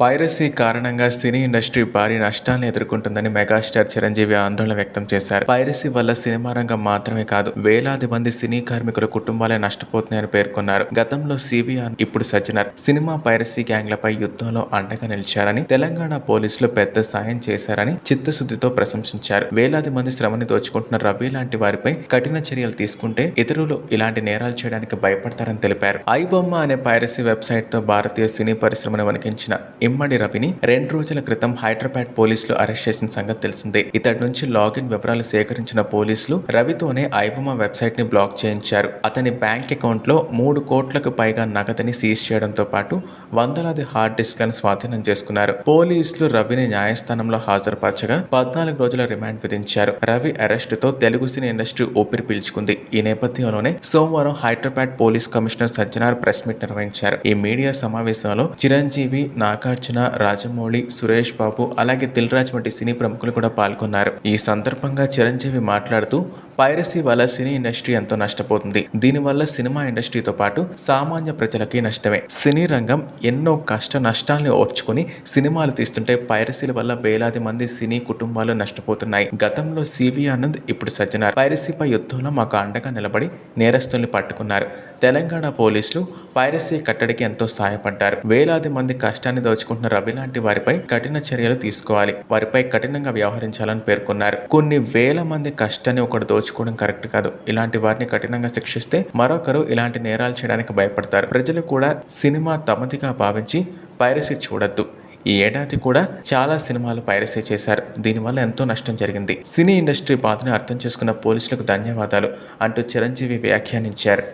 Piracy కారణంగా cine industry భారీ నష్టాలను ఎదుర్కొంటుందని మెగాస్టార్ చిరంజీవి ఆందోళన వ్యక్తం చేశారు. పైరసీ వల్ల సినిమా రంగం మాత్రమే కాదు వేలాది మంది సినీ కార్మికుల కుటుంబాలే నష్టపోతున్నాయని పేర్కొన్నారు. గతంలో సివిఆర్ ఇప్పుడు సజ్జనార్. సినిమా పైరసీ గ్యాంగ్లపై యుద్ధంలో అండగా నిలిచారని తెలంగాణ పోలీసులు పెద్ద సాయం చేశారని చిత్తశుద్ధితో ప్రశంసించారు. వేలాది మంది శ్రమని దోచుకుంటున్న రవి లాంటి వారిపై కఠిన చర్యలు తీసుకుంటే ఇతరులు ఇలాంటి నేరాలు చేయడానికి భయపడతారని తెలిపారు. ఐబొమ్మ అనే పైరసీ వెబ్సైట్తో భారతీయ సినీ పరిశ్రమను వణికించిన ఇమ్మడి రవిని రెండు రోజుల క్రితం హైదరాబాద్ పోలీసులు అరెస్ట్ చేసిన సంగతి తెలిసిందే. ఇతడి నుంచి లాగిన్ వివరాలు సేకరించిన పోలీసులు రవితోనే ఐబొమ్మ వెబ్సైట్ని బ్లాక్ చేయించారు. అతని బ్యాంక్ అకౌంట్లో మూడు కోట్లకు పైగా నగదుని సీజ్ చేయడంతో పాటు వందలాది హార్డ్ డిస్క్లను స్వాధీనం చేసుకున్నారు. పోలీసులు రవిని న్యాయస్థానంలో హాజరుపరచగా పద్నాలుగు రోజుల రిమాండ్ విధించారు. రవి అరెస్ట్తో తెలుగు సినీ ఇండస్ట్రీ ఊపిరి పీల్చుకుంది. ఈ నేపథ్యంలోనే సోమవారం Hyderabad police commissioner Sajjanar press meet నిర్వహించారు. ఈ మీడియా సమావేశంలో చిరంజీవి నాగార్జున రాజమౌళి సురేష్ బాబు అలాగే దిల్ రాజ్ వంటి సినీ ప్రముఖులు కూడా పాల్గొన్నారు. ఈ సందర్భంగా చిరంజీవి మాట్లాడుతూ పైరసీ వల్ల సినీ ఇండస్ట్రీ ఎంతో నష్టపోతుంది. దీనివల్ల సినిమా ఇండస్ట్రీతో పాటు సామాన్య ప్రజలకి నష్టమే. సినీ రంగం ఎన్నో కష్ట నష్టాల్ని ఓర్చుకుని సినిమాలు తీస్తుంటే పైరసీల వల్ల వేలాది మంది సినీ కుటుంబాలు నష్టపోతున్నాయి. గతంలో సివి ఆనంద్ ఇప్పుడు సజ్జనార్. పైరసీపై యుద్ధంలో మాకు అండగా నిలబడి నేరస్తుల్ని పట్టుకున్నారు. తెలంగాణ పోలీసులు పైరసీ కట్టడికి ఎంతో సహాయపడ్డారు వేలాది మంది కష్టాన్ని దోచుకుంటున్న రవి లాంటి వారిపై కఠిన చర్యలు తీసుకోవాలి. వారిపై కఠినంగా వ్యవహరించాలని పేర్కొన్నారు. కొన్ని వేల మంది కష్టాన్ని ఒకటి దోచు దోచుకోవడం కరెక్ట్ కాదు. ఇలాంటి వారిని కఠినంగా శిక్షిస్తే మరొకరు ఇలాంటి నేరాలు చేయడానికి భయపడతారు. ప్రజలు కూడా సినిమా తమదిగా భావించి పైరసీ చూడొద్దు. ఈ ఏడాది కూడా చాలా సినిమాలు పైరసీ చేశారు. దీనివల్ల ఎంతో నష్టం జరిగింది. సినీ ఇండస్ట్రీ బాధను అర్థం చేసుకున్న పోలీసులకు ధన్యవాదాలు అంటూ చిరంజీవి వ్యాఖ్యానించారు.